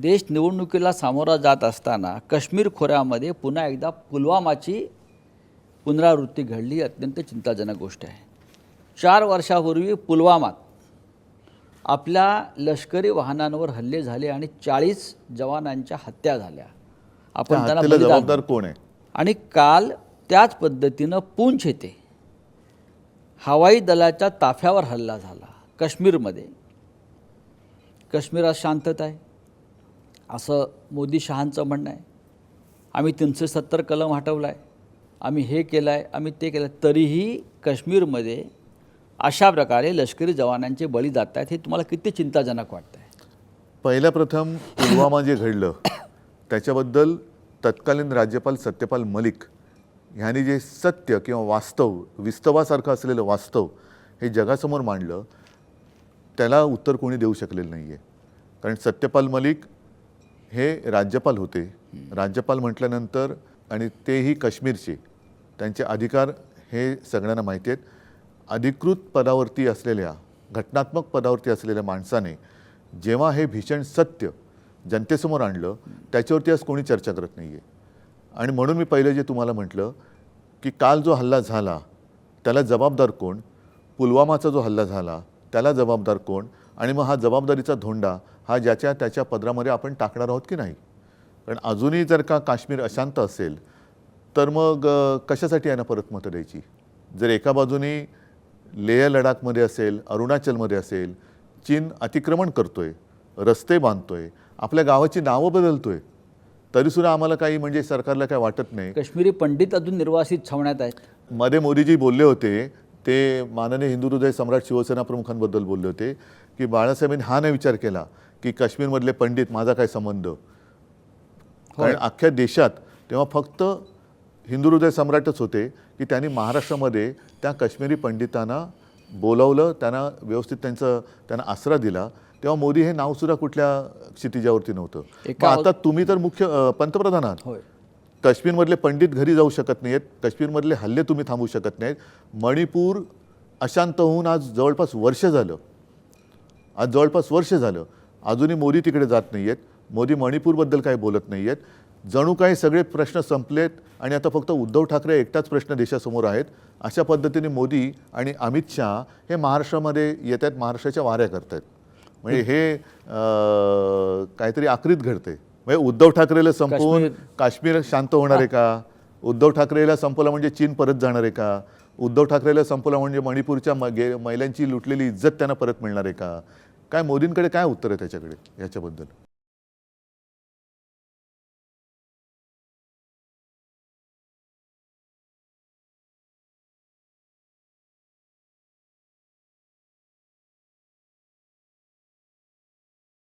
देश निवडणुकीला सामोरा जात असताना काश्मीर खोऱ्यामध्ये पुन्हा एकदा पुलवामाची पुनरावृत्ती घडली. अत्यंत चिंताजनक गोष्ट आहे. चार वर्षापूर्वी पुलवामात आपल्या लष्करी वाहनांवर हल्ले झाले आणि चाळीस जवानांच्या हत्या झाल्या. आपण त्यांना जबाबदार कोण आहे? आणि काल त्याच पद्धतीनं पूंछ येथे हवाई दलाच्या ताफ्यावर हल्ला झाला काश्मीरमध्ये. काश्मीरात शांतता आहे. असं मोदी शहांचं म्हणणं आहे. आम्ही तीनशे सत्तर कलम हटवला आहे आम्ही हे केलं आहे आम्ही ते केलं आहे. तरीही काश्मीरमध्ये अशा प्रकारे लष्करी जवानांचे बळी जात आहेत हे तुम्हाला किती चिंताजनक वाटतं आहे पहिल्या प्रथम पुलवामा जे घडलं त्याच्याबद्दल तत्कालीन राज्यपाल सत्यपाल मलिक ह्यांनी जे सत्य किंवा वास्तव विस्तवासारखं असलेलं वास्तव हे जगासमोर मांडलं त्याला उत्तर कोणी देऊ शकलेलं नाही आहे कारण सत्यपाल मलिक हे राज्यपाल होते. राज्यपाल म्हटल्यानंतर आणि तेही काश्मीरचे त्यांचे अधिकार हे सगळ्यांना माहिती आहेत. अधिकृत पदावरती असलेल्या घटनात्मक पदावरती असलेल्या माणसाने जेव्हा हे भीषण सत्य जनतेसमोर आणलं त्याच्यावरती आज कोणी चर्चा करत नाही आहे आणि म्हणून मी पहिलं जे तुम्हाला म्हटलं की काल जो हल्ला झाला त्याला जबाबदार कोण? पुलवामाचा जो हल्ला झाला त्याला जबाबदार कोण? आणि मग हा जबाबदारीचा धोंडा हा ज्याच्या त्याच्या पदरामध्ये आपण टाकणार आहोत की नाही? कारण अजूनही जर का काश्मीर अशांत असेल तर मग कशासाठी यांना परत मतं द्यायची? जर एका बाजूने लेह लडाखमध्ये असेल अरुणाचलमध्ये असेल चीन अतिक्रमण करतोय रस्ते बांधतोय आपल्या गावाची नावं बदलतोय तरीसुद्धा आम्हाला काही म्हणजे सरकारला काय वाटत नाही. काश्मीरी पंडित अजून निर्वासित छावण्यात आहेत. मध्ये मोदीजी बोलले होते ते माननीय हिंदू हृदय सम्राट शिवसेना प्रमुखांबद्दल बोलले होते की बाळासाहेबांनी हा नाही विचार केला की काश्मीरमधले पंडित माझा काय संबंध? कारण अख्ख्या देशात तेव्हा फक्त हिंदू हृदय सम्राटच होते की त्यांनी महाराष्ट्रामध्ये त्या काश्मीरी पंडितांना बोलवलं त्यांना व्यवस्थित त्यांचं त्यांना आसरा दिला. तेव्हा मोदी हे नावसुद्धा कुठल्या क्षितिजावरती नव्हतं. आता तुम्ही तर मुख्य पंतप्रधान आहात. काश्मीरमधले पंडित घरी जाऊ शकत नाहीत काश्मीरमधले हल्ले तुम्ही थांबवू शकत नाहीत मणिपूर अशांत होऊन आज जवळपास वर्ष झालं. आज जवळपास वर्ष झालं. अजूनही मोदी तिकडे जात नाही आहेत मोदी मणिपूरबद्दल काही बोलत नाही आहेत जणू काही सगळे प्रश्न संपलेत आणि आता फक्त उद्धव ठाकरे एकटाच प्रश्न देशासमोर आहेत. अशा पद्धतीने मोदी आणि अमित शहा हे महाराष्ट्रामध्ये येत आहेत महाराष्ट्राच्या वाऱ्या करत आहेत म्हणजे हे काहीतरी आक्रीत घडते म्हणजे उद्धव ठाकरेला संपवून काश्मीर- शांत होणार आहे का? उद्धव ठाकरेला संपवलं म्हणजे चीन परत जाणार आहे का? उद्धव ठाकरेला संपवलं म्हणजे मणिपूरच्या म- गे- महिलांची लुटलेली इज्जत त्यांना परत मिळणार आहे का? काय मोदींकडे काय उत्तर आहे त्याच्याकडे? याच्याबद्दल.